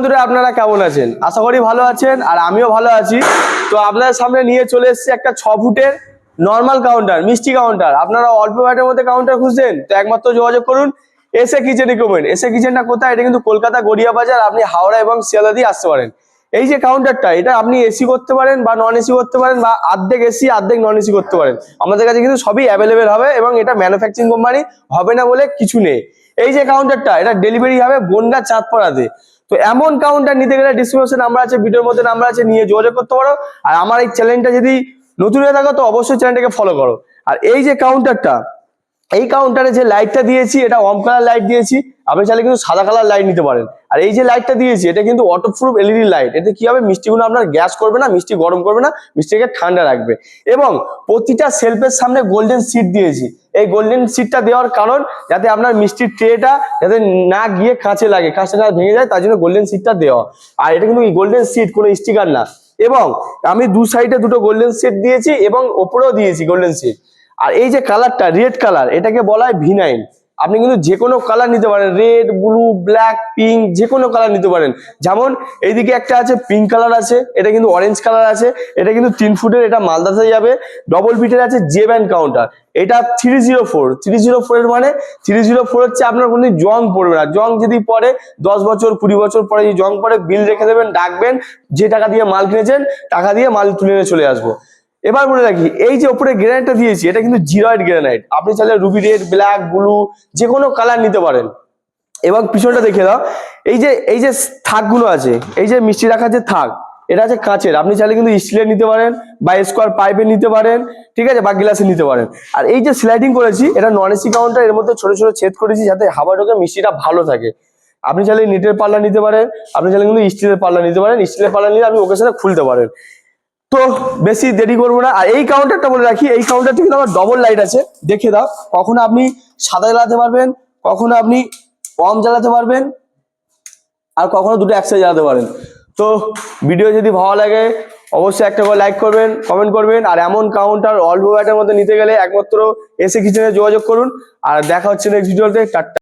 বন্ধুরা, আপনারা কেমন আছেন? আশা করি ভালো আছেন আর আমিও ভালো আছি। তো আপনাদের সামনে নিয়ে চলে এসেছি একটা ছ ফুটের নর্মাল কাউন্টার মিষ্টি কাউন্টার আপনারা অল্প ব্যাটের মধ্যে কাউন্টার খুঁজছেন, তো একমাত্র যোগাযোগ করুন এসে কিচেন রিকমেন্ড এসে কিচেনটা কোথায়? এটা কিন্তু কলকাতা গড়িয়া বাজার, আপনি হাওড়া এবং শিয়ালদা দিয়ে আসতে পারেন। এই যে কাউন্টারটা এটা আপনি এসি করতে পারেন বা নন এসি করতে পারেন বা অর্ধেক এসি অর্ধেক নন এসি করতে পারেন। আমাদের কাছে কিন্তু সবই অ্যাভেলেবেল হবে এবং এটা ম্যানুফ্যাকচারিং কোম্পানি হবে না বলে কিছু নেই। এই যে কাউন্টারটা এটা ডেলিভারি হবে বনগা চাঁদপাড়াতে। তো এমন কাউন্টার নিতে গেলে ডিসক্রিপশন নাম্বার আছে ভিডিওর মধ্যে নাম্বার আছে, নিয়ে যোগাযোগ করতে পারো। আর আমার এই চ্যানেলটা যদি নতুন হয়ে থাকো, তো অবশ্যই চ্যানেলটাকে ফলো করো। আর এই যে কাউন্টারটা এই কাউন্টারে যে লাইটটা দিয়েছি, এটা অম কালার লাইট দিয়েছি। আপনি চাইলে কিন্তু সাদা কালার লাইট নিতে পারেন। আর এই যে লাইটটা দিয়েছি, এটা কিন্তু অটোপ্রুফ এলইডি লাইট এতে কি হবে? মিষ্টিগুলো আপনার গ্যাস করবে না, মিষ্টি গরম করবে না, মিষ্টিকে ঠান্ডা রাখবে। এবং প্রতিটা সেলফের সামনে গোল্ডেন সিট দিয়েছি। এই গোল্ডেন সিটটা দেওয়ার কারণ যাতে আপনার মিষ্টির ট্রেটা যাতে না গিয়ে কাঁচে লাগে কাঁচটা না ভেঙে যায়, তার জন্য গোল্ডেন সিটটা দেওয়া। আর এটা কিন্তু গোল্ডেন সিট কোনো স্টিকার না। এবং আমি দু সাইডে দুটো গোল্ডেন সিট দিয়েছি এবং ওপরেও দিয়েছি গোল্ডেন সিট আর এই যে কালারটা রেড কালার এটাকে বলা হয় ভিনাইন আপনি কিন্তু যে কোনো কালার নিতে পারেন রেড ব্লু ব্ল্যাক পিঙ্ক যে কোনো কালার নিতে পারেন। যেমন এইদিকে একটা আছে পিঙ্ক কালার আছে, এটা কিন্তু অরেঞ্জ কালার আছে, এটা কিন্তু তিন ফুটের, এটা মালদাতে যাবে। ডবল বিটের আছে জে ব্যান্ড কাউন্টার এটা three zero four three zero ফোরের মানে থ্রি জিরো ফোর হচ্ছে আপনার কোনো জং পড়বে না। জং যদি পরে দশ বছর, কুড়ি বছর পরে যদি জং পড়ে বিল রেখে দেবেন, ডাকবেন, যে টাকা দিয়ে মাল কিনেছেন, টাকা দিয়ে মাল তুলে চলে আসব। এবার বলে রাখি, এই যে ওপরে গ্রানাইটটা দিয়েছি, এটা কিন্তু জিরয়েড গ্রানাইট আপনি চাইলে রুবি রেড ব্ল্যাক ব্লু যে কোনো কালার নিতে পারেন। এবং পিছনটা দেখে দাও। এই যে এই যে থাকগুলো আছে, এই যে মিষ্টি রাখার যে থাক, এটা আছে কাঁচের। আপনি চাইলে কিন্তু স্টিলের নিতে পারেন, বা স্কোয়ার পাইপের নিতে পারেন, ঠিক আছে? বা গ্লাসে নিতে পারেন। আর এই যে স্লাইডিং করেছি, এটা নন এসি কাউন্টার এর মধ্যে ছোট ছোট ছেদ করেছি, যাতে হাওয়া ঢোকে, মিষ্টিটা ভালো থাকে। আপনি চাইলে নেটের পাল্লা নিতে পারেন, আপনি চাইলে কিন্তু স্টিলের পাল্লা নিতে পারেন। স্টিলের পাল্লা নিলে আপনি ওকে ওকেশনে খুলতে পারেন। তো বেশি দেরি করব না। আর এই কাউন্টারটা বলে রাখি, এই কাউন্টারটা কিন্তু আমার ডবল লাইট আছে, দেখে দাও। কখনো আপনি সাদা জ্বালাতে পারবেন, কখনো আপনি কম জ্বালাতে পারবেন, আর কখনো দুটো একসাথে জ্বালাতে পারেন। তো ভিডিও যদি ভালো লাগে, অবশ্যই একটা করে লাইক করবেন কমেন্ট করবেন, আর এমন কাউন্টার অল্প ব্যাটের মধ্যে নিতে গেলে একমাত্র এসে কিচেনে যোগাযোগ করুন। আর দেখা হচ্ছে নেক্সট ভিডিওতে টাটা।